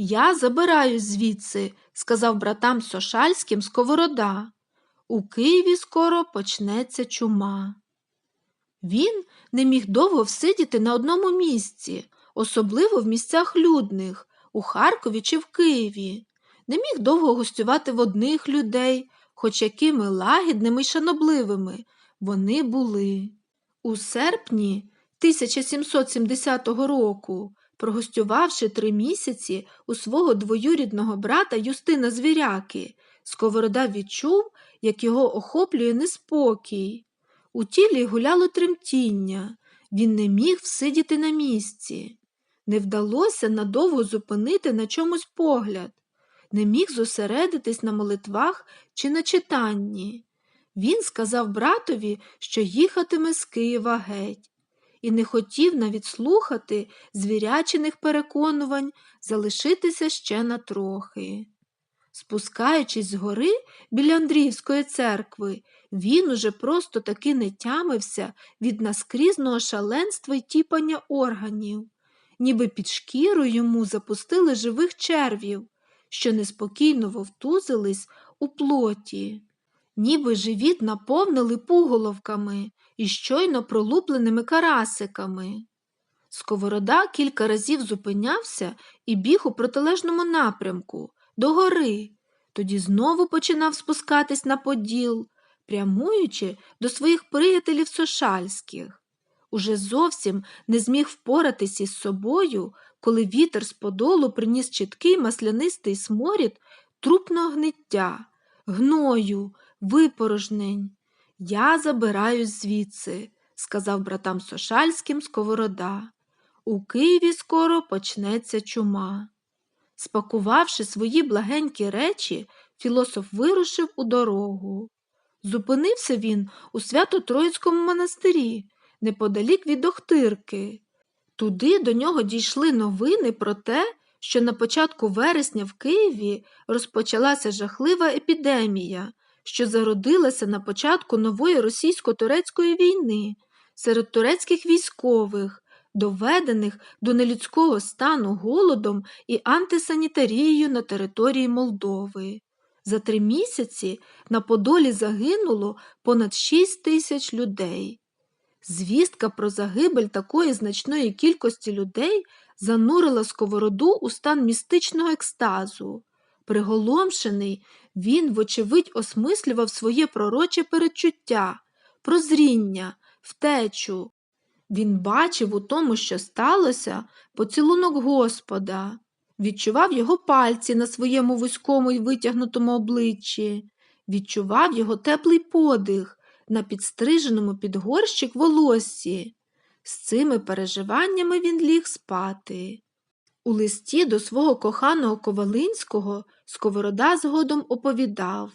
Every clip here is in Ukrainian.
Я забираюсь звідси, сказав братам Сошальським сковорода. У Києві скоро почнеться чума. Він не міг довго всидіти на одному місці, особливо в місцях людних, у Харкові чи в Києві. Не міг довго гостювати в одних людей, хоч якими лагідними й шанобливими вони були. У серпні 1770 року, прогостювавши три місяці у свого двоюрідного брата Юстина Звіряки, Сковорода відчув, як його охоплює неспокій. У тілі гуляло тремтіння, він не міг всидіти на місці. Не вдалося надовго зупинити на чомусь погляд, не міг зосередитись на молитвах чи на читанні. Він сказав братові, що їхатиме з Києва геть, і не хотів навіть слухати звірячених переконувань залишитися ще на трохи. Спускаючись з гори біля Андріївської церкви, він уже просто таки не тямився від наскрізного шаленства й тіпання органів, ніби під шкіру йому запустили живих червів, що неспокійно вовтузились у плоті, ніби живіт наповнили пуголовками і щойно пролупленими карасиками. Сковорода кілька разів зупинявся і біг у протилежному напрямку, до гори, тоді знову починав спускатись на поділ, прямуючи до своїх приятелів сошальських. Уже зовсім не зміг впоратись із собою, коли вітер з подолу приніс чіткий маслянистий сморід трупного гниття, гною, випорожнень. Я забираюсь звідси, сказав братам Сошальським сковорода. У Києві скоро почнеться чума. Спакувавши свої благенькі речі, філософ вирушив у дорогу. Зупинився він у Свято-Троїцькому монастирі, неподалік від Охтирки. Туди до нього дійшли новини про те, що на початку вересня в Києві розпочалася жахлива епідемія, що зародилася на початку нової російсько-турецької війни серед турецьких військових, доведених до нелюдського стану голодом і антисанітарією на території Молдови. За три місяці на Подолі загинуло понад 6 тисяч людей. Звістка про загибель такої значної кількості людей занурила сковороду у стан містичного екстазу. Приголомшений, він, вочевидь, осмислював своє пророче передчуття, прозріння, втечу. Він бачив у тому, що сталося, поцілунок Господа, відчував його пальці на своєму вузькому й витягнутому обличчі, відчував його теплий подих на підстриженому під горщик волоссі. З цими переживаннями він ліг спати. У листі до свого коханого Ковалинського Сковорода згодом оповідав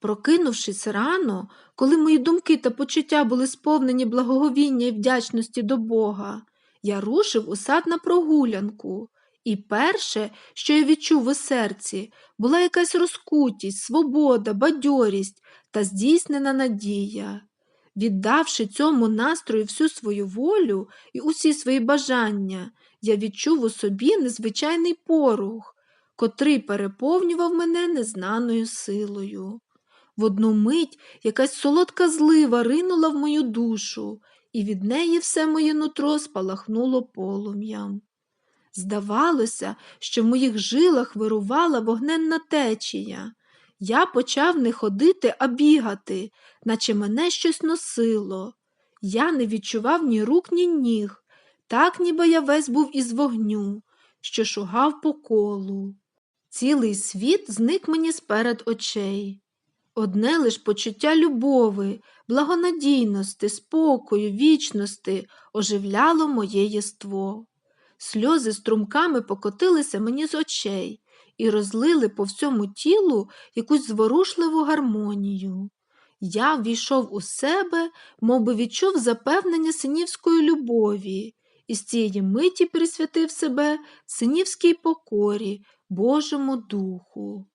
Прокинувшись рано, коли мої думки та почуття були сповнені благоговіння і вдячності до Бога, я рушив у сад на прогулянку, і перше, що я відчув у серці, була якась розкутість, свобода, бадьорість та здійснена надія. Віддавши цьому настрою всю свою волю і усі свої бажання, я відчув у собі незвичайний порух, котрий переповнював мене незнаною силою. В одну мить якась солодка злива ринула в мою душу, і від неї все моє нутро спалахнуло полум'ям. Здавалося, що в моїх жилах вирувала вогненна течія. Я почав не ходити, а бігати, наче мене щось носило. Я не відчував ні рук, ні ніг, так ніби я весь був із вогню, що шугав по колу. Цілий світ зник мені сперед очей. Одне лиш почуття любови, благонадійності, спокою, вічності оживляло моє єство. Сльози струмками покотилися мені з очей і розлили по всьому тілу якусь зворушливу гармонію. Я ввійшов у себе, мов би відчув запевнення синівської любові, і з цієї миті присвятив себе синівській покорі, Божому Духу.